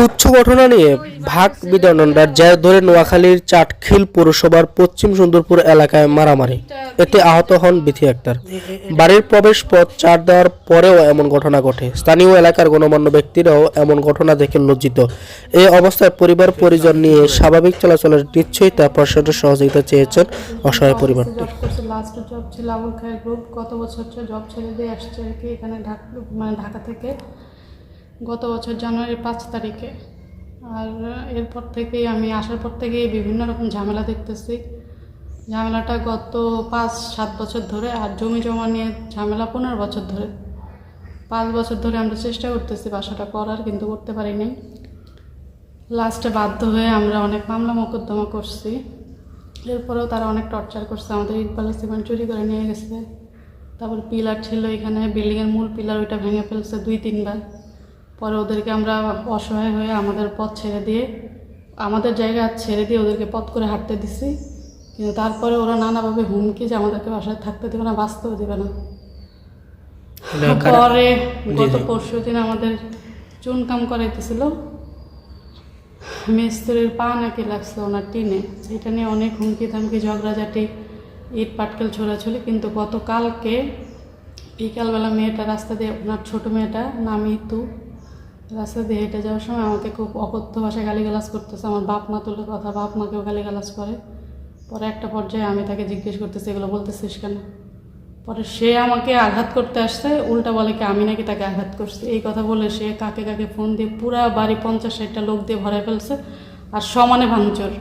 তুচ্ছ ঘটনা নিয়ে ভাগ বিদণ্ডার জয় ধরে নোয়াখালীর চাটখিল পৌরসভার পশ্চিম সুন্দরপুর এলাকায় মারামারি এতে আহত হন বিথি আক্তার বাড়ির প্রবেশ পথ চার দেওয়ার পরেও এমন ঘটনা ঘটে স্থানীয় এলাকার গণমান্য ব্যক্তিরাও এমন ঘটনা দেখে লজ্জিত এই অবস্থায় পরিবার পরিজন নিয়ে স্বাভাবিক চলাচলের নিশ্চয়ই নিশ্চয়তা প্রশাসনের সহযোগিতা চেয়েছেন অসহায় মানে ঢাকা থেকে গত বছর জানুয়ারির পাঁচ তারিখে। আর এরপর থেকেই আমি আসার পর থেকেই বিভিন্ন রকম ঝামেলা দেখতেছি। ঝামেলাটা গত পাঁচ, সাত বছর ধরে আর জমি জমা নিয়ে ঝামেলা পনেরো বছর ধরে। পাঁচ বছর ধরে আমরা চেষ্টা করতেছি বাসাটা করার, কিন্তু করতে পারি নাই। লাস্টে বাধ্য হয়ে আমরা অনেক মামলা মোকদ্দমা করছি। এরপরেও তারা অনেক টর্চার করছে। আমাদের ইটবালা সিমেন্ট চুরি করে নিয়ে গেছে। তারপর পিলার ছিল এখানে বিল্ডিংয়ের মূল পিলার ওইটা ভেঙে ফেলছে দুই, তিনবার। পরে ওদেরকে আমরা অসহায় হয়ে আমাদের পথ ছেড়ে দিয়ে আমাদের জায়গা ছেড়ে দিয়ে ওদেরকে পথ করে হাঁটতে দিছি। কিন্তু তারপরে ওরা নানাভাবে হুমকি যে আমাদেরকে বাসায় থাকতে দেবে না বাঁচতেও দেবে না। পরে গত পরশু দিন আমাদের চুনকাম করাইতেছিল। মিস্ত্রির পা নাকি লাগছে ওনার টিনে। এটা নিয়ে অনেক হুমকি থামকি ঝগড়াঝাটি ইট পাটকেল ছোড়াছুড়ি। কিন্তু গতকালকে বিকালবেলা মেয়েটা রাস্তা দিয়ে ওনার ছোটো মেয়েটা নামি তু রাস্তা দিয়ে হেঁটে যাওয়ার সময় আমাকে খুব অকথ্য ভাষায় গালিগালাজ করতেছে। আমার বাপ মা তুলে কথা, বাপ মাকেও গালিগালাজ করে। পরে একটা পর্যায়ে আমি তাকে জিজ্ঞেস করতেছি, এগুলো বলতেছিস কেন? পরে সে আমাকে আঘাত করতে আসছে, উল্টা বলে কি, আমি নাকি তাকে আঘাত করছি। এই কথা বলে সে কাকে কাকে ফোন দিয়ে পুরা বাড়ি পঞ্চাশ ষাটটা লোক দিয়ে ভরে ফেলছে, আর সমানে ভাঙচুর।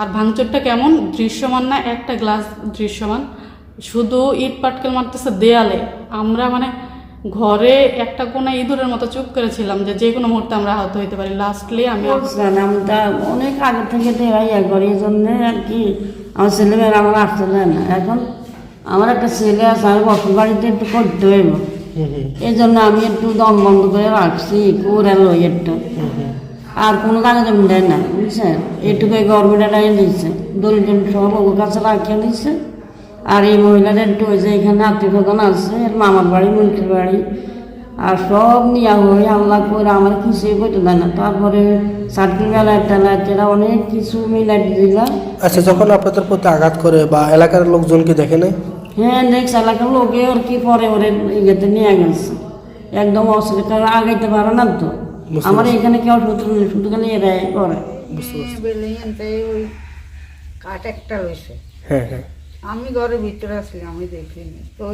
আর ভাঙচুরটা কেমন? দৃশ্যমান না, একটা গ্লাস দৃশ্যমান। শুধু ইট পাটকেল মারতেছে দেয়ালে। আমরা মানে ঘরে একটা কোনো ইঁদুরের মতো চুপ করেছিলাম যে যে কোনো মুহূর্তে আমরা আহত হইতে পারি। লাস্টলি আমি তা অনেক আগে থেকে দেওয়াই ইয়ে করি এই জন্যে আর কি আমার ছেলেমেয়েরা আমার আসতে দেয় না। এখন আমার একটা ছেলে আছে আমি বসত বাড়িতে একটু করতে হইব। এই জন্য আমি একটু দম বন্ধ করে রাখছি করে লই একটু। আর কোনো কাগজ জমি দেয় না বুঝছেন? এটুকু গভর্নমেন্ট আইন দিচ্ছে। দলিল সব ওর কাছে রাখিয়ে দিচ্ছে। আর এই মহিলাদের একটু ওই যে এখানে আত্মীয় স্বজন আছে এর মামার বাড়ি মন্ত্রীর বাড়ি। আর সব নিয়ে হয়ে আল্লাহ করে আমার কিছুই করতে দেয় না। তারপরে সার্কিল মেলায় টেলায় তেরা অনেক কিছু মিলাই দিলাম আচ্ছা যখন আপনাদের প্রতি আঘাত করে বা এলাকার লোকজনকে দেখে নেই হ্যাঁ নেক্সট এলাকার লোকে ওর কি পরে ওরে ইয়েতে নিয়ে গেছে। একদম অসুবিধা আগাইতে পারে না তো। আমার এখানে কেউ শুধু শুধু খালি এরাই করে। বুঝতে পারছি। ওই কাঠ একটা রয়েছে। হ্যাঁ হ্যাঁ। আমি ঘরের ভিতরে আসলাম আমি দেখিনি। তো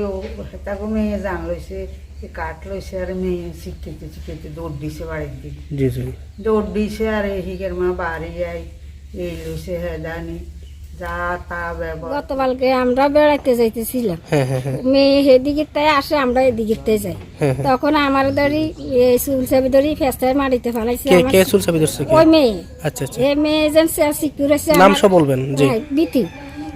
তাকে মেয়ে জান লইছে কাঠ লইছে আর মেয়ে শিখতে শিখতে দৌড় দিছে বাড়ির দিকে। জি জি। দৌড় দিছে আর এই হিগের মা বাড়ি যাই এই লইছে হেদানি। যা তা ব্যবহার। গতকালকে আমরা বেড়াইতে যাইতেছিলাম। হ্যাঁ হ্যাঁ হ্যাঁ। মেয়ে সেদিকে তাই আসে আমরা এদিকে যাই। তখন আমার ধরি এই চুল চাবি ধরি ফেস্টায় মারিতে ফেলাইছে কে কে চুল ধরছে ওই মেয়ে। আচ্ছা আচ্ছা। এই মেয়ে যেন সিকিউর আছে নাম সব বলবেন জি। বিতি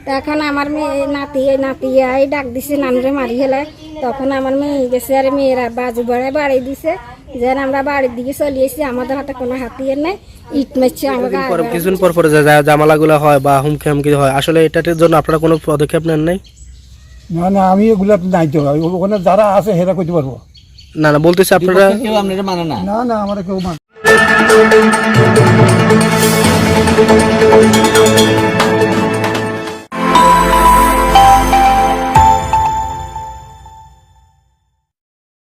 তখন আমার মেয়ে নাতি নাতি এই ডাক দিছে নানরে মারি হেলে তখন আমার মেয়ে গেছে আর মেয়েরা বাজু বাড়ায় বাড়ি দিছে। যেন আমরা বাড়ির দিকে চলে এসেছি আমাদের হাতে কোনো হাতিয়ার নাই। ইট মারছে আমাকে কিছুদিন পর পরে জামালাগুলো হয় বা হুমকি হুমকি হয় আসলে এটার জন্য আপনারা কোনো পদক্ষেপ নেন নাই? না না আমি এগুলা নাই তো ওখানে যারা আছে সেটা করতে পারব। না না বলতেছি আপনারা না। না আমার কেউ মানে